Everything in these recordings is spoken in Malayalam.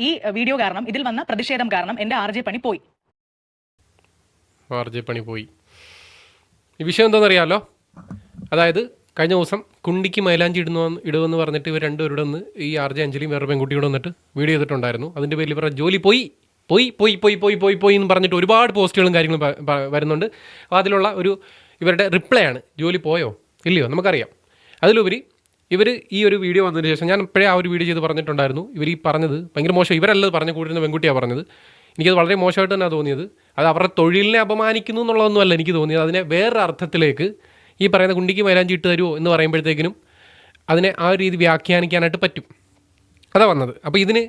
ഈ വീഡിയോ കാരണം ഇതിൽ വന്ന പ്രതിഷേധം കാരണം എന്റെ ആർ ജെ പണി പോയി. ആർ ജെ പണി പോയി. ഈ വിഷയം എന്താണെന്നറിയാലോ? അതായത് കഴിഞ്ഞ ദിവസം കുണ്ടിക്ക് മൈലാഞ്ചി ഇടുന്നു ഇടുമെന്ന് പറഞ്ഞിട്ട് ഇവർ രണ്ടുപേരുടെ ഈ ആർ ജെ അഞ്ജലിയും വേറെ പെൺകുട്ടിയോട് വന്നിട്ട് വീഡിയോ ചെയ്തിട്ടുണ്ടായിരുന്നു. അതിന്റെ പേരിൽ ഇവരുടെ ജോലി പോയി. പോയി പോയി പോയി പോയി പോയി പോയി എന്ന് പറഞ്ഞിട്ട് ഒരുപാട് പോസ്റ്റുകളും കാര്യങ്ങളും വരുന്നുണ്ട്. അതിലുള്ള ഒരു ഇവരുടെ റിപ്ലൈ ആണ്. ജോലി പോയോ? ഇല്ലയോ? നമുക്കറിയാം. അതിലുപരി ഇവർ ഈ ഒരു വീഡിയോ വന്നതിന് ശേഷം ഞാൻ ഇപ്പോഴേ ആ ഒരു വീഡിയോ ചെയ്ത് പറഞ്ഞിട്ടുണ്ടായിരുന്നു. ഇവർ ഈ പറഞ്ഞത് ഭയങ്കര മോശം. ഇവരല്ലത് പറഞ്ഞു കൂടിയിരുന്ന പെൺകുട്ടിയാണ് പറഞ്ഞത്. എനിക്കത് വളരെ മോശമായിട്ട് തന്നെ തോന്നിയത്. അത് അവരുടെ തൊഴിലിനെ അപമാനിക്കുന്നു എന്നുള്ളതൊന്നുമല്ല എനിക്ക് തോന്നിയത്. അതിനെ വേറെ അർത്ഥത്തിലേക്ക് ഈ പറയുന്ന കുണ്ടിക്ക് മൈലാഞ്ചി ഇട്ട് തരുമോ എന്ന് പറയുമ്പോഴത്തേക്കിനും അതിനെ ആ ഒരു രീതി വ്യാഖ്യാനിക്കാനായിട്ട് പറ്റും. അതാ വന്നത്. അപ്പോൾ ഇതിന്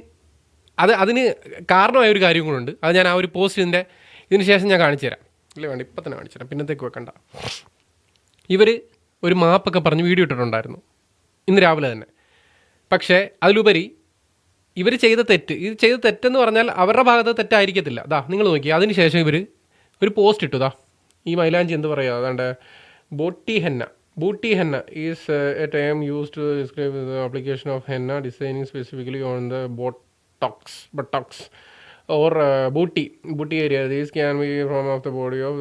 അത് അതിന് കാരണമായ ഒരു കാര്യം കൂടെ ഉണ്ട്. അത് ഞാൻ ആ ഒരു പോസ്റ്റ് ഇതിന്റെ ഇതിന് ശേഷം ഞാൻ കാണിച്ചു തരാം. ഇല്ല വേണ്ട ഇപ്പം തന്നെ കാണിച്ചു തരാം. പിന്നത്തേക്ക് വെക്കണ്ട. ഇവർ ഒരു മാപ്പൊക്കെ പറഞ്ഞ് വീഡിയോ ഇട്ടിട്ടുണ്ടായിരുന്നു. ഇന്ന് രാവിലെ തന്നെ. പക്ഷേ അതിലുപരി ഇവർ ചെയ്ത തെറ്റ് ഇത് ചെയ്ത തെറ്റെന്ന് പറഞ്ഞാൽ അവരുടെ ഭാഗത്ത് തെറ്റായിരിക്കത്തില്ല. അതാ നിങ്ങൾ നോക്കി അതിനുശേഷം ഇവർ ഒരു പോസ്റ്റ് ഇട്ടു. ദാ ഈ മൈലാഞ്ചി എന്ത് പറയുക അതാണ്ട് booty henna. Booty henna is a time use to describe the application of henna designing specifically on the buttocks buttocks or booty booty area these can be from of the body of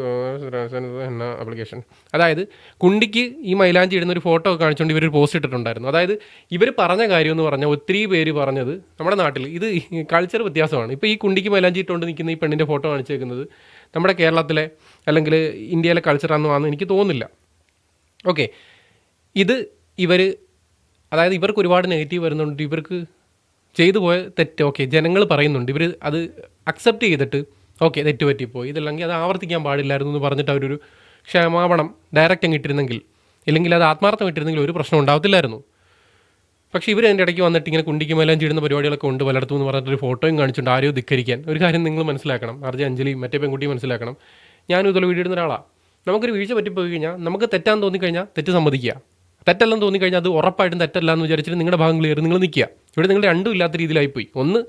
henna application അതായത് കുണ്ടിക്ക് ഈ മൈലാഞ്ചി ഇടുന്ന ഒരു ഫോട്ടോ ഒക്കെ കാണിച്ചുകൊണ്ട് ഇവർ പോസ്റ്റ് ഇട്ടിട്ടുണ്ടായിരുന്നു. അതായത് ഇവർ പറഞ്ഞ കാര്യം എന്ന് പറഞ്ഞാൽ ഒത്തിരി പേര് പറഞ്ഞത് നമ്മുടെ നാട്ടിൽ. ഇത് കൾച്ചർ വ്യത്യാസമാണ്. ഇപ്പോൾ ഈ കുണ്ടിക്ക് മൈലാഞ്ചി ഇട്ടുകൊണ്ട് നിൽക്കുന്ന ഈ പെണ്ണിന്റെ ഫോട്ടോ കാണിച്ചേക്കുന്നത് നമ്മുടെ കേരളത്തിലെ അല്ലെങ്കിൽ ഇന്ത്യയിലെ കൾച്ചറാണെന്ന് എനിക്ക് തോന്നുന്നില്ല. ഓക്കെ ഇത് ഇവർ അതായത് ഇവർക്ക് ഒരുപാട് നെഗറ്റീവ് വരുന്നുണ്ട്. ഇവർക്ക് ചെയ്തു പോയ തെറ്റ് ഓക്കെ ജനങ്ങൾ പറയുന്നുണ്ട്. ഇവർ അത് അക്സെപ്റ്റ് ചെയ്തിട്ട് ഓക്കെ തെറ്റ് പറ്റിപ്പോയി ഇതല്ലെങ്കിൽ അത് ആവർത്തിക്കാൻ പാടില്ലായിരുന്നു എന്ന് പറഞ്ഞിട്ട് അവരൊരു ക്ഷമാപണം ഡയറക്റ്റ് അങ്ങ് ഇട്ടിരുന്നെങ്കിൽ ഇല്ലെങ്കിൽ അത് ആത്മാർത്ഥം ഇട്ടിരുന്നെങ്കിൽ ഒരു പ്രശ്നം ഉണ്ടാവത്തില്ലായിരുന്നു. പക്ഷേ ഇവർ അതിന്റെ ഇടയ്ക്ക് വന്നിട്ട് ഇങ്ങനെ കുണ്ടിക്ക് മേലാൻ ചെയ്യുന്ന പരിപാടികളൊക്കെ ഉണ്ട് പലയിടത്തും എന്ന് പറഞ്ഞിട്ട് ഒരു ഫോട്ടോയും കാണിച്ചിട്ടുണ്ട്. ആരെയോ ധിക്കരിക്കാൻ. ഒരു കാര്യം നിങ്ങൾ മനസ്സിലാക്കണം. അർജ അഞ്ജലി മറ്റേ പെൺകുട്ടി മനസ്സിലാക്കണം. ഞാനും ഇതുപോലെ വീഡിയോ ഇടുന്ന ഒരാളാണ് നമുക്കൊരു വീഴ്ച പറ്റിപ്പോയി കഴിഞ്ഞാൽ നമുക്ക് തെറ്റാന്ന് തോന്നിക്കഴിഞ്ഞാൽ തെറ്റ് സമ്മതിക്കുക. തെറ്റല്ലെന്ന് തോന്നിക്കഴിഞ്ഞാൽ അത് ഉറപ്പായിട്ടും തെറ്റല്ല എന്ന് വിചാരിച്ചിട്ട് നിങ്ങളുടെ ഭാഗം ക്ലിയർ നിങ്ങൾ നിൽക്കുക. ഇവിടെ നിങ്ങൾ രണ്ടും ഇല്ലാത്ത രീതിയിലായിപ്പോയി. ഒന്ന്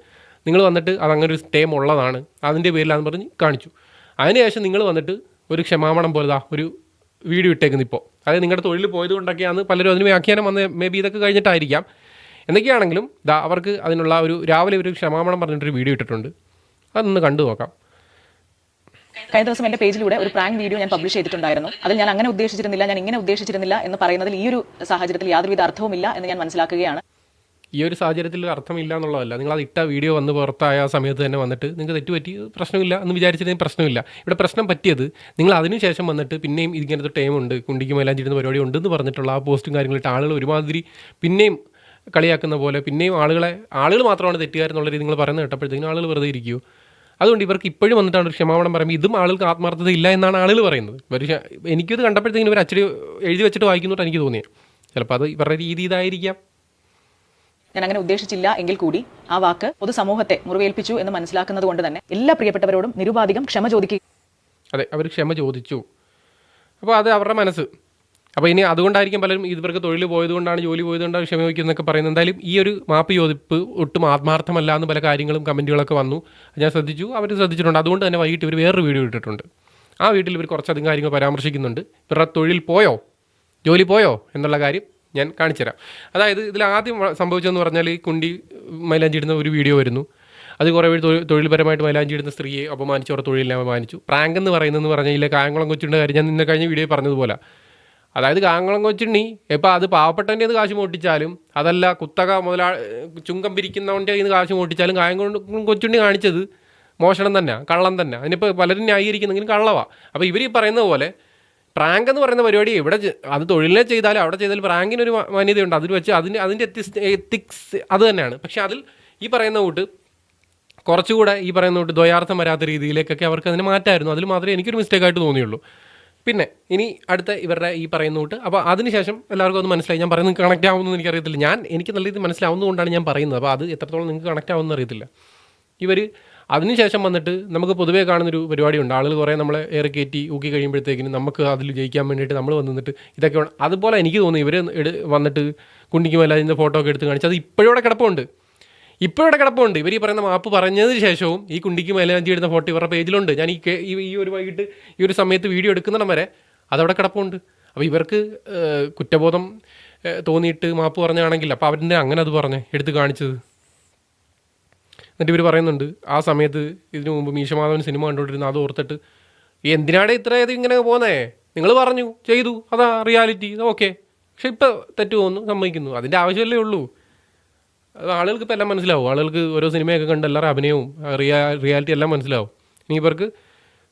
നിങ്ങൾ വന്നിട്ട് അത് അങ്ങനെ ഒരു സ്റ്റേം ഉള്ളതാണ് അതിന്റെ പേരിലാന്ന് പറഞ്ഞ് കാണിച്ചു. അതിനുശേഷം നിങ്ങൾ വന്നിട്ട് ഒരു ക്ഷമാപണം പോലെ ദാ ഒരു വീഡിയോ ഇട്ടേക്കുന്നു ഇപ്പോൾ. അതായത് നിങ്ങളുടെ തൊഴിൽ പോയത് കൊണ്ടൊക്കെയാണ് പലരും അതിന് വ്യാഖ്യാനം വന്ന് മേ ബി ഇതൊക്കെ കഴിഞ്ഞിട്ടായിരിക്കാം. എന്തൊക്കെയാണെങ്കിലും ദാ അവർക്ക് അതിനുള്ള ഒരു രാവിലെ ഒരു ക്ഷമാപണം പറഞ്ഞിട്ടൊരു വീഡിയോ ഇട്ടിട്ടുണ്ട്. അതൊന്ന് കണ്ടു നോക്കാം. കഴിഞ്ഞ ദിവസം എന്റെ പേജിലൂടെ ഒരു പ്രാങ്ക് വീഡിയോ ഞാൻ പബ്ലിഷ് ചെയ്തിട്ടുണ്ടായിരുന്നു. അതിൽ ഞാൻ അങ്ങനെ ഉദ്ദേശിച്ചിരുന്നില്ല ഞാൻ ഇങ്ങനെ ഉദ്ദേശിച്ചിരുന്നില്ല എന്ന് പറയുന്നതിൽ ഈ ഒരു സാഹചര്യത്തിൽ യാതൊരുവിധ അർത്ഥവുമില്ല എന്ന് ഞാൻ മനസ്സിലാക്കുകയാണ്. ഈ ഒരു സാഹചര്യത്തിൽ അർത്ഥമില്ല എന്നുള്ളതല്ല. നിങ്ങൾ അത് ഇട്ട വീഡിയോ വന്ന് പുറത്തായ സമയത്ത് തന്നെ വന്നിട്ട് നിങ്ങൾക്ക് തെറ്റ് പറ്റി പ്രശ്നമില്ല എന്ന് വിചാരിച്ചതിന് പ്രശ്നമില്ല. ഇവിടെ പ്രശ്നം പറ്റിയത് നിങ്ങൾ അതിനുശേഷം വന്നിട്ട് പിന്നെയും ഇങ്ങനത്തെ ടൈമുണ്ട് കുണ്ടിക്ക് ചെയ്യുന്ന പരിപാടി ഉണ്ടെന്ന് പറഞ്ഞിട്ടുള്ള ആ പോസ്റ്റും കാര്യങ്ങളിട്ട് ആളുകൾ ഒരുമാതിരി പിന്നെയും കളിയാക്കുന്ന പോലെ പിന്നെയും ആളുകളെ ആളുകൾ മാത്രമാണ് തെറ്റുകാരെന്നുള്ള രീതി നിങ്ങൾ പറയുന്നത് കേട്ടപ്പോഴത്തേക്കും ആളുകൾ വെറുതെ ഇരിക്കുമോ അതുകൊണ്ട് ഇവർക്ക് ഇപ്പോഴും വന്നിട്ടാണ് ഒരു ക്ഷമാപണം പറയുമ്പോൾ ഇതും ആളുകൾക്ക് ആത്മാർത്ഥത ഇല്ല എന്നാണ് ആളുകൾ പറയുന്നത്. ഇവർ എനിക്കിത് കണ്ടപ്പോഴത്തേക്കും ഇവർ അച്ചടി എഴുതി വെച്ചിട്ട് വായിക്കുന്നോട്ട് എനിക്ക് തോന്നിയത്. ചിലപ്പോൾ അത് ഇവരുടെ രീതി ഇതായിരിക്കാം. ഞാൻ അങ്ങനെ ഉദ്ദേശിച്ചില്ല എങ്കിൽ കൂടി ആ വാക്ക് പൊതുസമൂഹത്തെ മുറിവേൽപ്പിച്ചു എന്ന് മനസ്സിലാക്കുന്നത് കൊണ്ട് തന്നെ എല്ലാ പ്രിയപ്പെട്ടവരോടും നിരുപാധികം ക്ഷമ ചോദിക്കുക അതെ അവർ ക്ഷമ ചോദിച്ചു. അപ്പോൾ അത് അവരുടെ മനസ്സ്. അപ്പോൾ ഇനി അതുകൊണ്ടായിരിക്കും പലരും ഇവർക്ക് തൊഴിൽ പോയതുകൊണ്ടാണ് ജോലി പോയതുകൊണ്ടാണ് ക്ഷമ വയ്ക്കുന്നതൊക്കെ പറയുന്നത്. എന്തായാലും ഈ ഒരു മാപ്പ് ചോദിപ്പ് ഒട്ടും ആത്മാർത്ഥമല്ല എന്ന് പല കാര്യങ്ങളും കമന്റുകളൊക്കെ വന്നു. ഞാൻ ശ്രദ്ധിച്ചു. അവർ ശ്രദ്ധിച്ചിട്ടുണ്ട്. അതുകൊണ്ട് തന്നെ വൈകിട്ട് ഇവർ വേറൊരു വീഡിയോ ഇട്ടിട്ടുണ്ട്. ആ വീട്ടിൽ ഇവർ കുറച്ചധികം കാര്യങ്ങൾ പരാമർശിക്കുന്നുണ്ട്. ഇവരുടെ തൊഴിൽ പോയോ? ജോലി പോയോ? എന്നുള്ള കാര്യം ഞാൻ കാണിച്ചുതരാം. അതായത് ഇതിൽ ആദ്യം സംഭവിച്ചതെന്ന് പറഞ്ഞാൽ ഈ കുണ്ടി മൈലാഞ്ചി ഇടുന്ന ഒരു വീഡിയോ വരുന്നു. അത് കുറേ പേര് തൊഴിൽ തൊഴിൽപരമായിട്ട് മൈലാഞ്ചി ഇടുന്ന സ്ത്രീയെ അപമാനിച്ചു അവരുടെ തൊഴിലിനെ അപമാനിച്ചു. പ്രാങ്ക് എന്ന് പറയുന്നതെന്ന് പറഞ്ഞാൽ ഇല്ല കായംകുളം കൊച്ചിന്റെ കാര്യം ഞാൻ ഇന്ന് കഴിഞ്ഞ വീഡിയോ പറഞ്ഞതുപോലെ. അതായത് കായംകുളം കൊച്ചിണ്ണി ഇപ്പം അത് പാവപ്പെട്ടവന്റെ നിന്ന് കാശ് മോട്ടിച്ചാലും അതല്ല കുത്തക മുതലാ ചുങ്കം പിരിക്കുന്നവന്റെ നിന്ന് കാശ് മോട്ടിച്ചാലും കായംകുളം കൊച്ചുണ്ണി കാണിച്ചത് മോഷണം തന്നെ കള്ളം തന്നെ അതിനിപ്പോൾ പലരും ന്യായീകരിക്കുന്നെങ്കിലും കള്ളവാണ് അപ്പോൾ ഇവർ ഈ പറയുന്ന പോലെ പ്രാങ്ക് എന്ന് പറയുന്ന പരിപാടി ഇവിടെ അത് തൊഴിലിനെ ചെയ്താലും അവിടെ ചെയ്താലും പ്രാങ്കിനൊരു മാന്യതയുണ്ട് അതിൽ വെച്ച് അതിന് അതിന്റെ എത്തിക്സ് അത് തന്നെയാണ്. പക്ഷേ അതിൽ ഈ പറയുന്ന കൂട്ട് കുറച്ചുകൂടെ ഈ പറയുന്ന കൂട്ട് ദ്വയാർത്ഥം വരാത്ത രീതിയിലേക്കൊക്കെ അവർക്ക് അതിനെ മാറ്റായിരുന്നു. അതിൽ മാത്രമേ എനിക്കൊരു മിസ്റ്റേക്ക് ആയിട്ട് തോന്നിയുള്ളൂ. പിന്നെ ഇനി അടുത്ത ഇവരുടെ ഈ പറയുന്ന കൂട്ട്. അപ്പോൾ അതിനുശേഷം എല്ലാവർക്കും ഒന്ന് മനസ്സിലായി. ഞാൻ പറയുന്നത് കണക്റ്റ് ആവുമെന്ന് എനിക്കറിയത്തില്ല. ഞാൻ എനിക്ക് നല്ല രീതിയിൽ മനസ്സിലാവുന്നതുകൊണ്ടാണ് ഞാൻ പറയുന്നത്. അപ്പോൾ അത് എത്രത്തോളം നിങ്ങൾക്ക് കണക്റ്റ് ആവുമെന്ന് അറിയത്തില്ല. ഇവർ അതിനുശേഷം വന്നിട്ട് നമുക്ക് പൊതുവേ കാണുന്നൊരു പരിപാടിയുണ്ട്. ആളുകൾ കുറേ നമ്മളെ ഏറെ കയറ്റി ഊക്കി കഴിയുമ്പോഴത്തേക്കിനും നമുക്ക് അതിൽ ജയിക്കാൻ വേണ്ടിയിട്ട് നമ്മൾ വന്നിട്ട് ഇതൊക്കെ അതുപോലെ എനിക്ക് തോന്നുന്നു ഇവർ വന്നിട്ട് കുണ്ടിക്ക് മേലാതിന്റെ ഫോട്ടോ ഒക്കെ എടുത്ത് കാണിച്ചത് ഇപ്പോഴും കിടപ്പുണ്ട്. ഇപ്പോൾ ഇവിടെ കിടപ്പുണ്ട്. ഇവർ ഈ പറയുന്ന മാപ്പ് പറഞ്ഞതിന് ശേഷവും ഈ കുണ്ടിക്ക് മൈലാഞ്ചി ഇടുന്ന ഫോട്ടോ ഇവരുടെ പേജിലുണ്ട്. ഞാൻ ഈ ഈ- ഒരു വൈകിട്ട് ഈ ഒരു സമയത്ത് വീഡിയോ എടുക്കുന്നിടം വരെ അതവിടെ കിടപ്പുണ്ട്. അപ്പോൾ ഇവർക്ക് കുറ്റബോധം തോന്നിയിട്ട് മാപ്പ് പറഞ്ഞാണെങ്കിൽ അപ്പോൾ അവരുടെ അങ്ങനെ അത് പറഞ്ഞേ എടുത്ത് കാണിച്ചത്. എന്നിട്ട് ഇവർ പറയുന്നുണ്ട് ആ സമയത്ത് ഇതിനു മുമ്പ് മീശമാധവൻ സിനിമ കണ്ടുകൊണ്ടിരുന്ന അത് ഓർത്തിട്ട് എന്തിനാണ് ഇത്രയത് ഇങ്ങനെ പോന്നേ? നിങ്ങൾ പറഞ്ഞു ചെയ്തു അതാ റിയാലിറ്റി ഓക്കെ. പക്ഷെ ഇപ്പം തെറ്റ് തോന്നുന്നു സമ്മതിക്കുന്നു. അതിന്റെ ആവശ്യമല്ലേ ഉള്ളൂ. ആളുകൾക്ക് ഇപ്പം എല്ലാം മനസ്സിലാവും. ആളുകൾക്ക് ഓരോ സിനിമയൊക്കെ കണ്ട് എല്ലാവരും അഭിനയവും റിയാ റിയാലിറ്റി എല്ലാം മനസ്സിലാവും. ഇനി ഇവർക്ക്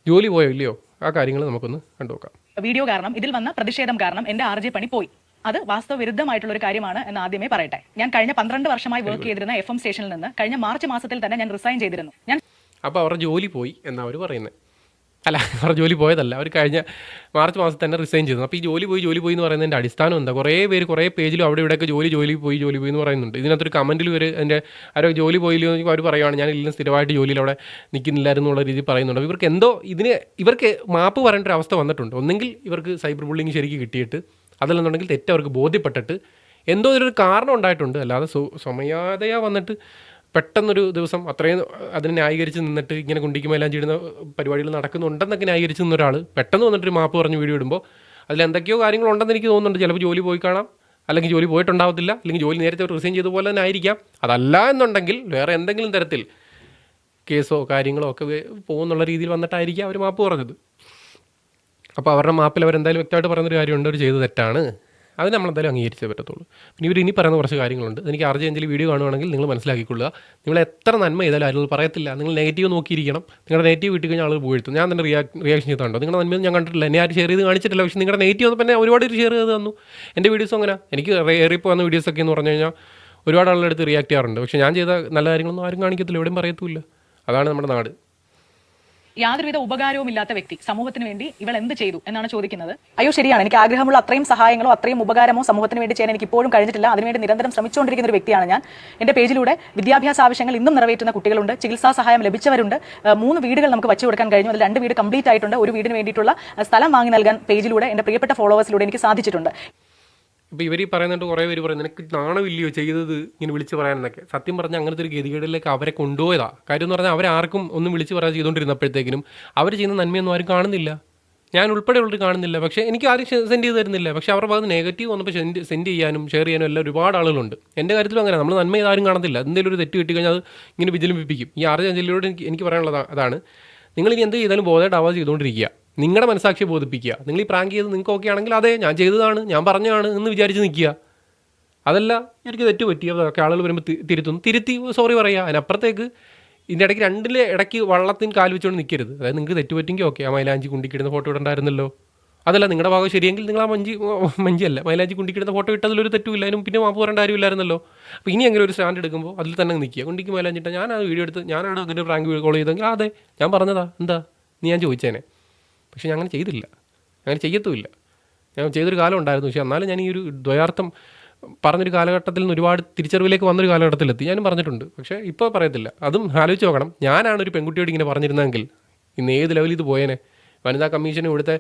ജോലി പോയോ ഇല്ലയോ? ആ കാര്യങ്ങൾ നമുക്കൊന്ന് കണ്ടുനോക്കാം. വീഡിയോ കാരണം ഇതിൽ വന്ന പ്രതിഷേധം കാരണം എന്റെ ആർ ജെ പണി പോയി. അത് വാസ്തവ വിരുദ്ധമായിട്ടുള്ള ഒരു കാര്യമാണ് എന്ന് ആദ്യമേ പറയട്ടെ. ഞാൻ കഴിഞ്ഞ പന്ത്രണ്ട് വർഷമായി വർക്ക് ചെയ്തിരുന്ന എഫ് എം സ്റ്റേഷനിൽ നിന്ന് കഴിഞ്ഞ മാർച്ച് മാസത്തിൽ തന്നെ ഞാൻ റിസൈൻ ചെയ്തിരുന്നു. ഞാൻ അപ്പോൾ അവരുടെ ജോലി പോയി എന്നാണ് അവർ പറയുന്നത് അല്ല അവർ ജോലി പോയതല്ല. അവർ കഴിഞ്ഞ മാർച്ച് മാസത്തിൽ തന്നെ റിസൈൻ ചെയ്തു. അപ്പോൾ ഈ ജോലി പോയി ജോലി പോയി എന്ന് പറയുന്നതിന്റെ അടിസ്ഥാനം എന്താ? കുറേ പേര് കുറേ പേജിലും അവിടെ ഇവിടെയൊക്കെ ജോലി ജോലി പോയി ജോലി പോയി എന്ന് പറയുന്നുണ്ട്. ഇതിനകത്തൊരു കമന്റിൽ ഒരു എന്റെ ആരോ ജോലി പോയില്ലോ എന്ന് അവർ പറയുകയാണ് ഞാൻ ഇല്ലെന്ന് സ്ഥിരമായിട്ട് ജോലിയിൽ അവിടെ നിൽക്കുന്നില്ലായിരുന്നു എന്നുള്ള രീതിയിൽ പറയുന്നുണ്ട്. അപ്പോൾ ഇവർക്ക് എന്തോ ഇതിന് ഇവർക്ക് മാപ്പ് പറയേണ്ട ഒരു അവസ്ഥ വന്നിട്ടുണ്ട്. ഒന്നെങ്കിൽ ഇവർക്ക് സൈബർ ബുള്ളിങ് ശരിക്ക് കിട്ടിയിട്ട് അതല്ലെന്നുണ്ടെങ്കിൽ തെറ്റ് അവർക്ക് ബോധ്യപ്പെട്ടിട്ട് എന്തോ ഇതിലൊരു കാരണം ഉണ്ടായിട്ടുണ്ട്. അല്ലാതെ സ്വമയാതയാ വന്നിട്ട് പെട്ടെന്നൊരു ദിവസം അത്രയും അതിനെ ന്യായീകരിച്ച് നിന്നിട്ട് ഇങ്ങനെ കുണ്ടിക്കുമെല്ലാം ചെയ്യുന്ന പരിപാടികൾ നടക്കുന്നുണ്ടെന്നൊക്കെ ന്യായീകരിച്ച് നിന്ന ഒരാൾ പെട്ടെന്ന് വന്നിട്ട് ഒരു മാപ്പ് പറഞ്ഞ് വീഡിയോ ഇടുമ്പോൾ അതിൽ എന്തൊക്കെയോ കാര്യങ്ങളുണ്ടെന്ന് എനിക്ക് തോന്നുന്നുണ്ട്. ചിലപ്പോൾ ജോലി പോയി കാണാം. അല്ലെങ്കിൽ ജോലി പോയിട്ടുണ്ടാവത്തില്ല. അല്ലെങ്കിൽ ജോലി നേരത്തെ റിസൈൻ ചെയ്ത പോലെ തന്നെ ആയിരിക്കാം. അതല്ല എന്നുണ്ടെങ്കിൽ വേറെ എന്തെങ്കിലും തരത്തിൽ കേസോ കാര്യങ്ങളോ ഒക്കെ പോകുന്നുള്ള രീതിയിൽ വന്നിട്ടായിരിക്കാം അവർ മാപ്പ് പറഞ്ഞത്. അപ്പോൾ അവരുടെ മാപ്പിൽ അവരെന്തായാലും വ്യക്തമായിട്ട് പറയുന്നൊരു കാര്യമുണ്ട് അവർ ചെയ്ത് തെറ്റാണ്. അത് നമ്മളെന്തായാലും അംഗീകരിച്ചേ പറ്റത്തുള്ളൂ. പിന്നെ ഇവർ ഇനി പറയുന്ന കുറച്ച് കാര്യങ്ങളുണ്ട്. എനിക്ക് ആർജെ അഞ്ചലി വീഡിയോ കാണുവാണെങ്കിൽ നിങ്ങൾ മനസ്സിലാക്കിക്കൊള്ളുക. നിങ്ങൾ എത്ര നന്മ ചെയ്താലും ആരും പറയത്തില്ല. നിങ്ങൾ നെഗറ്റീവ് നോക്കിയിരിക്കണം. നിങ്ങളുടെ നെഗറ്റീവ് വിട്ട് കഴിഞ്ഞാൽ ആളുകൾ പോയിട്ടു ഞാൻ തന്നെ റിയാ റിയാക്ഷൻ ചെയ്തിട്ടുണ്ടോ? നിങ്ങളുടെ നന്മയൊന്നും ഞാൻ കണ്ടിട്ടില്ല. എന്നെ ആരും ഷെയർ ചെയ്ത് കാണിച്ചിട്ടില്ല. പക്ഷേ നിങ്ങളുടെ നെഗറ്റീവ് വന്നപ്പോൾ എന്നെ ഒരുപാട് ഷെയർ ചെയ്ത് തന്നു. എന്റെ വീഡിയോസ് അങ്ങനെ. എനിക്ക് ഏറിപ്പോൾ വന്ന വീഡിയോസൊക്കെ എന്ന് പറഞ്ഞു കഴിഞ്ഞാൽ ഒരുപാട് ആളുടെ അടുത്ത് റിയാക്ട് ചെയ്യാറുണ്ട്. പക്ഷേ ഞാൻ ചെയ്ത നല്ല കാര്യങ്ങളൊന്നും ആരും കാണിക്കത്തില്ല. എവിടെയും പറയത്തുമില്ല. അതാണ് നമ്മുടെ നാട്. യാതൊരുവിധ ഉപകാരവും ഇല്ലാത്ത വ്യക്തി സമൂഹത്തിന് വേണ്ടി ഇവൾ എന്ത് ചെയ്തു എന്നാണ് ചോദിക്കുന്നത്. അയ്യോ ശരിയാണ്. എനിക്ക് ആഗ്രഹമുള്ള അത്രയും സഹായങ്ങളോ അത്രയും ഉപകാരമോ സമൂഹത്തിന് വേണ്ടി ചെയ്യാൻ എനിക്ക് ഇപ്പോഴും കഴിഞ്ഞിട്ടില്ല. അതിനുവേണ്ടി നിരന്തരം ശ്രമിച്ചുകൊണ്ടിരിക്കുന്ന ഒരു വ്യക്തിയാണ് ഞാൻ. എന്റെ പേജിലൂടെ വിദ്യാഭ്യാസ ആവശ്യങ്ങൾ ഇന്നും നിറവേറ്റുന്ന കുട്ടികളുണ്ട്. ചികിത്സാ സഹായം ലഭിച്ചവരുണ്ട്. മൂന്ന് വീടുകൾ നമുക്ക് വച്ചു കൊടുക്കാൻ കഴിഞ്ഞു. അതിൽ രണ്ട് വീട് കംപ്ലീറ്റ് ആയിട്ടുണ്ട്. ഒരു വീടിന് വേണ്ടിയിട്ടുള്ള സ്ഥലം വാങ്ങി നൽകാൻ പേജിലൂടെ എന്റെ പ്രിയപ്പെട്ട ഫോളോവേഴ്സിലൂടെ എനിക്ക് സാധിച്ചിട്ടുണ്ട്. ഇപ്പോൾ ഇവർ ഈ പറയുന്നുണ്ട് കുറേ പേര് പറയും നിനക്ക് നാണമില്ലയോ ചെയ്തത്? ഇങ്ങനെ വിളിച്ച് പറയാനെന്നൊക്കെ. സത്യം പറഞ്ഞാൽ അങ്ങനത്തെ ഒരു ഗതികേടിലേക്ക് അവരെ കൊണ്ടുപോയതാ. കാര്യം എന്ന് പറഞ്ഞാൽ അവരാർക്കും ഒന്നും വിളിച്ച് പറയാൻ ചെയ്തുകൊണ്ടിരുന്നപ്പോഴത്തേക്കിനും അവർ ചെയ്യുന്ന നന്മയൊന്നും ആരും കാണുന്നില്ല. ഞാൻ ഉൾപ്പെടെ ഉള്ളത് കാണുന്നില്ല. പക്ഷേ എനിക്ക് ആരും സെൻഡ് ചെയ്ത് തരുന്നില്ല. പക്ഷേ അവരുടെ ഭാഗത്ത് നെഗറ്റീവ് വന്നപ്പോൾ സെൻഡ് സെൻഡ് ചെയ്യാനും ഷെയർ ചെയ്യാനും എല്ലാം ഒരുപാട് ആളുകളുണ്ട്. എന്റെ കാര്യത്തിലും അങ്ങനെ. നമ്മൾ നന്മ ആരും കാണത്തില്ല. എന്തെങ്കിലും ഒരു തെറ്റ് കിട്ടിക്കഴിഞ്ഞാൽ അത് ഇങ്ങനെ വിജിലിപ്പിക്കും ഈ ആറ് അഞ്ചലിയോട് എനിക്ക് എനിക്ക് പറയാനുള്ളത് അതാണ്. നിങ്ങൾ ഇനി എന്ത് ചെയ്താലും ബോധമായിട്ട് ചെയ്തുകൊണ്ടിരിക്കുക നിങ്ങളുടെ മനസാക്ഷി ബോധിപ്പിക്കുക. നിങ്ങൾ ഈ പ്രാങ്ക് ചെയ്ത് നിങ്ങൾക്ക് ഓക്കെ ആണെങ്കിൽ അതെ ഞാൻ ചെയ്തതാണ് ഞാൻ പറഞ്ഞതാണ് എന്ന് വിചാരിച്ച് നിൽക്കുക. അതല്ല എനിക്ക് തെറ്റ് പറ്റി അതൊക്കെ ആളുകൾ വരുമ്പോൾ തിരുത്തുന്നു. തിരുത്തി സോറി പറയുക അതിനപ്പുറത്തേക്ക് ഇതിന്റെ ഇടയ്ക്ക് രണ്ടിലെ ഇടയ്ക്ക് വള്ളത്തിന് കാൽ വെച്ചുകൊണ്ട് നിൽക്കരുത് അതായത് നിങ്ങൾക്ക് തെറ്റ് പറ്റിയെങ്കിൽ ഓക്കെ ആ മൈലാഞ്ചി കുണ്ടിക്കിടുന്ന ഫോട്ടോ ഇടണ്ടായിരുന്നല്ലോ. അതല്ല നിങ്ങളുടെ ഭാഗം ശരിയെങ്കിൽ നിങ്ങൾ ആ മഞ്ചി മഞ്ചിയല്ല. മൈലാഞ്ചി കുണ്ടിക്കിടുന്ന ഫോട്ടോ ഇട്ടതിലൊരു തെറ്റുമില്ല അതിനും പിന്നെ മാപ്പ് പറയേണ്ട കാര്യമില്ലായിരുന്നല്ലോ. അപ്പോൾ ഇനി അങ്ങനെ ഒരു സ്റ്റാൻഡ് എടുക്കുമ്പോൾ അതിൽ തന്നെ നിൽക്കുക. കുണ്ടിക്ക് മൈലാഞ്ചിട്ട ഞാൻ ആ വീഡിയോ എടുത്ത് ഞാനാണ് അങ്ങനെ പ്രാങ്ക് കോൾ ചെയ്തെങ്കിൽ അതെ ഞാൻ പറഞ്ഞതാ. എന്താ? നീ ഞാൻ ചോദിച്ചേനെ. പക്ഷെ ഞാൻ അങ്ങനെ ചെയ്തില്ല. അങ്ങനെ ചെയ്യത്തുമില്ല. ഞാൻ ചെയ്തൊരു കാലം ഉണ്ടായിരുന്നു. പക്ഷേ എന്നാലും ഞാൻ ഈ ഒരു ദ്വയാർത്ഥം പറഞ്ഞൊരു കാലഘട്ടത്തിൽ നിന്ന് ഒരുപാട് തിരിച്ചറിവിലേക്ക് വന്നൊരു കാലഘട്ടത്തിലെത്തി. ഞാനും പറഞ്ഞിട്ടുണ്ട്. പക്ഷേ ഇപ്പോൾ പറയത്തില്ല. അതും ആലോചിച്ച് നോക്കണം. ഞാനാണ് ഒരു പെൺകുട്ടിയോട് ഇങ്ങനെ പറഞ്ഞിരുന്നെങ്കിൽ ഇന്ന് ഏത് ലെവലിൽ ഇത് പോയേനെ? വനിതാ കമ്മീഷനും ഇവിടുത്തെ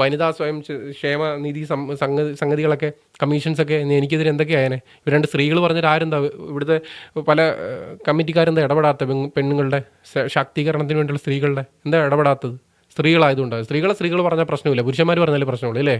വനിതാ സ്വയം ക്ഷേമ നിധി സംഗതി സംഗതികളൊക്കെ കമ്മീഷൻസൊക്കെ എനിക്കെതിരെ എന്തൊക്കെ ആയനെ? ഇവർ രണ്ട് സ്ത്രീകൾ പറഞ്ഞിട്ട് ആരെന്താ? ഇവിടുത്തെ പല കമ്മിറ്റിക്കാരെന്താ ഇടപെടാത്ത പെണ്ണുങ്ങളുടെ ശാക്തീകരണത്തിന് വേണ്ടിയുള്ള സ്ത്രീകളുടെ എന്താ ഇടപെടാത്തത്? സ്ത്രീകളായതുകൊണ്ടാണ്. സ്ത്രീകളെ സ്ത്രീകൾ പറഞ്ഞാൽ പ്രശ്നമില്ല. പുരുഷന്മാർ പറഞ്ഞാലേ പ്രശ്നമുള്ളൂ അല്ലേ?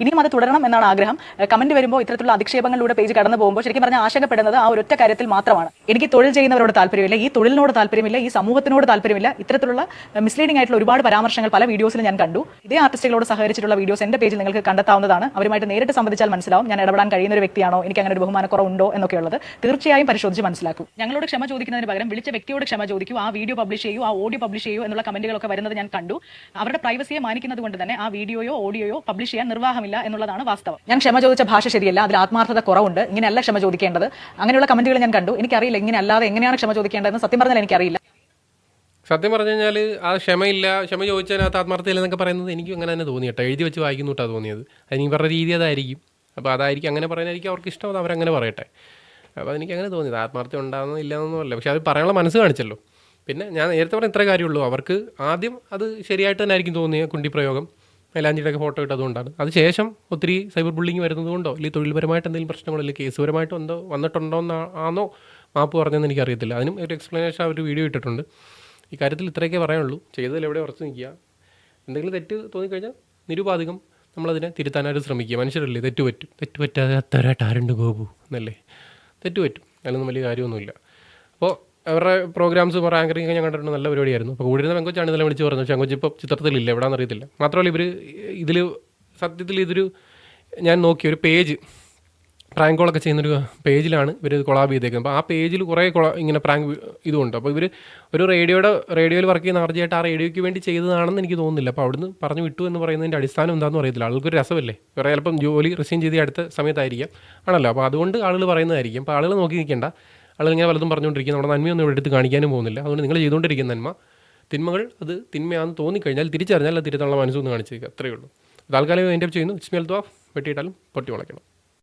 ഇനിയും അത് തുടരണം എന്നാണ് ആഗ്രഹം. കമന്റ് വരുമ്പോൾ ഇത്തരത്തിലുള്ള അധിക്ഷേപങ്ങളിലൂടെ പേജ് കടന്നു പോകുമ്പോൾ ശരിക്കും പറഞ്ഞാൽ ആശങ്കപ്പെടുന്നത് ആ ഒരൊറ്റ കാര്യത്തിൽ മാത്രമാണ്. എനിക്ക് തൊഴിൽ ചെയ്യുന്നവരോട് താല്പര്യമില്ല ഈ തൊഴിലിനോട് താല്പര്യമില്ല ഈ സമൂഹത്തിനോട് താല്പര്യമില്ല. ഇത്തരത്തിലുള്ള മിസ്ലീഡിംഗ് ആയിട്ടുള്ള ഒരുപാട് പരാമർശങ്ങൾ പല വീഡിയോസിൽ ഞാൻ കണ്ടു. ഇതേ ആർട്ടിസ്റ്റുകളോട് സഹകരിച്ചിട്ടുള്ള വീഡിയോസ് എന്റെ പേജിൽ നിങ്ങൾക്ക് കണ്ടെത്താവുന്നതാണ്. അവരുമായിട്ട് നേരിട്ട് സംബന്ധിച്ചാൽ മനസ്സിലാവും ഞാൻ ഇടപെടാൻ കഴിയുന്ന ഒരു വ്യക്തിയാണോ എനിക്ക് അങ്ങനെ ഒരു ബഹുമാനക്കുറവുണ്ടോ എന്നൊക്കെയുള്ളത് തീർച്ചയായും പരിശോധിച്ച് മനസ്സിലാക്കും. ഞങ്ങളോട് ക്ഷമ ചോദിക്കുന്നതിന് പകരം വിളിച്ച വ്യക്തിയോട് ക്ഷമ ചോദിക്കൂ ആ വീഡിയോ പബ്ലിഷ് ചെയ്യൂ ആ ഓഡിയോ പബ്ലിഷ് ചെയ്യൂ എന്നുള്ള കമന്റുകളൊക്കെ വരുന്നത് ഞാൻ കണ്ടു. അവരുടെ പ്രൈവസിയെ മാനിക്കുന്നത് കൊണ്ട് തന്നെ ആ വീഡിയോയോ ഓഡിയോയോ പബ്ലിഷ് ചെയ്യാൻ നിർവാഹമില്ല എന്നുള്ളതാണ് വാസ്തവം. ഞാൻ ക്ഷമ ചോദിച്ച ഭാഷ ശരിയല്ല അതിൽ ആത്മാർത്ഥത കുറവുണ്ട്. ഇങ്ങനെയല്ല ക്ഷമ ചോദിക്കേണ്ടത്. അങ്ങനെയുള്ള കമന്റുകൾ ഞാൻ കണ്ടു. എനിക്കറിയില്ല ഇങ്ങനെ അല്ലാതെ എങ്ങനെയാണ് ക്ഷമ ചോദിക്കേണ്ടതെന്ന്. സത്യം പറഞ്ഞാൽ എനിക്കറിയില്ല. സത്യം പറഞ്ഞു കഴിഞ്ഞാൽ ആ ക്ഷമയില്ല ക്ഷമ ചോദിച്ചതിനകത്ത് ആത്മാർത്ഥയില്ല എന്നൊക്കെ പറയുന്നത് എനിക്കും അങ്ങനെ തന്നെ തോന്നി കേട്ടോ. എഴുതി വെച്ച് വായിക്കുന്നു കേട്ടോ തോന്നിയത്. അതിന് ഇവരുടെ രീതി അതായിരിക്കും. അപ്പോൾ അതായിരിക്കും അങ്ങനെ പറയാനായിരിക്കും അവർക്ക് ഇഷ്ടം അത് അവരങ്ങനെ പറയട്ടെ. അപ്പോൾ അതെനിക്ക് അങ്ങനെ തോന്നിയത്. ആത്മാർത്ഥം ഉണ്ടാകുന്നില്ല എന്നൊന്നുമല്ല പക്ഷേ അത് പറയാനുള്ള മനസ്സ് കാണിച്ചല്ലോ. പിന്നെ ഞാൻ നേരത്തെ പറഞ്ഞ ഇത്ര കാര്യമുള്ളൂ. അവർക്ക് ആദ്യം അത് ശരിയായിട്ട് തന്നെ ആയിരിക്കും തോന്നിയ കുണ്ടിപ്രയോഗം. മൈലാഞ്ചിയുടെയൊക്കെ ഫോട്ടോ ഇട്ടതുകൊണ്ടാണ് അത് ശേഷം ഒത്തിരി സൈബർ ബുള്ളിങ് വരുന്നത് കൊണ്ടോ അല്ലെങ്കിൽ തൊഴിൽപരമായിട്ട് എന്തെങ്കിലും പ്രശ്നങ്ങളോ അല്ലെങ്കിൽ കേസുപരമായിട്ടോ എന്തോ വന്നിട്ടുണ്ടോ എന്നാണോ മാപ്പ് പറഞ്ഞതെന്ന് എനിക്കറിയത്തില്ല. അതിനും ഒരു എക്സ്പ്ലനേഷൻ അവർ വീഡിയോ ഇട്ടിട്ടുണ്ട്. ഈ കാര്യത്തിൽ ഇത്രയൊക്കെ പറയാനുള്ളൂ ചെയ്തതിൽ എവിടെ ഉറച്ചു നിൽക്കുക. എന്തെങ്കിലും തെറ്റ് തോന്നിക്കഴിഞ്ഞാൽ നിരുപാധികം നമ്മളതിനെ തിരുത്താനായിട്ട് ശ്രമിക്കുക. മനുഷ്യരല്ലേ തെറ്റ് പറ്റും. തെറ്റ് പറ്റാതെ അത്തരായിട്ട് ആരുണ്ട് ഗോപു എന്നല്ലേ? തെറ്റ് പറ്റും. അതിലൊന്നും വലിയ കാര്യമൊന്നുമില്ല. അപ്പോൾ അവരുടെ പ്രോഗ്രാംസ് ആങ്കറിങ് ഞാൻ കണ്ടിട്ടുണ്ട്. നല്ല പരിപാടിയായിരുന്നു. അപ്പോൾ കൂടിയിരുന്ന പെങ്കൊച്ചാണ് ഇന്നലെ വിളിച്ച് പറഞ്ഞത്. പക്ഷേ പെങ്കൊച്ച് ഇപ്പോൾ ചിത്രത്തിലില്ല. എവിടെയാണെന്ന് അറിയത്തില്ല. മാത്രമല്ല ഇവർ ഇതിൽ സത്യത്തിൽ ഇതൊരു ഞാൻ നോക്കിയ ഒരു പേജ് പ്രാങ്ക് കോളൊക്കെ ചെയ്യുന്നൊരു പേജിലാണ് ഇവർ കൊളാബ് ചെയ്തേക്കുന്നത്. അപ്പോൾ ആ പേജിൽ കുറേ കൊള ഇങ്ങനെ പ്രാങ്ക് ഇതുണ്ട്. അപ്പോൾ ഇവർ ഒരു റേഡിയോയുടെ റേഡിയോയിൽ വർക്ക് ചെയ്യുന്ന ആർജിയായിട്ട് ആ റേഡിയോയ്ക്ക് വേണ്ടി ചെയ്തതാണെന്ന് എനിക്ക് തോന്നുന്നില്ല. അപ്പോൾ അവിടുന്ന് പറഞ്ഞു വിട്ടു എന്ന് പറയുന്നതിന്റെ അടിസ്ഥാനം എന്താണെന്ന് അറിയത്തില്ല. ആൾക്കൊരു രസമല്ലേ? വേറെ ചിലപ്പം ജോലി റിസൈൻ ചെയ്ത് അടുത്ത സമയത്തായിരിക്കാം. ആണല്ലോ? അപ്പോൾ അതുകൊണ്ട് ആളുകൾ പറയുന്നതായിരിക്കും. അപ്പോൾ ആളുകൾ നോക്കി നിൽക്കേണ്ട. ആളുകൾ ഇങ്ങനെ പലതും പറഞ്ഞുകൊണ്ടിരിക്കും നമ്മുടെ നന്മയൊന്നും ഇവിടെ എടുത്ത് കാണിക്കാനും പോകുന്നില്ല. അതുകൊണ്ട് നിങ്ങൾ ചെയ്തുകൊണ്ടിരിക്കുന്ന നന്മ. തിന്മകൾ അത് തിന്മയാണെന്ന് തോന്നിക്കഴിഞ്ഞാൽ തിരിച്ചറിഞ്ഞാൽ അത് തിരുത്താനുള്ള മനസ്സൊന്ന് കാണിച്ചേക്കുക അത്രയേ ഉള്ളൂ. താൽക്കാലികം എന്റെ ചെയ്യുന്നു. ഇസ്മേൽ ദ്വാഫ് വെട്ടിയിട്ടാലും പൊട്ടി മുളയ്ക്കണം.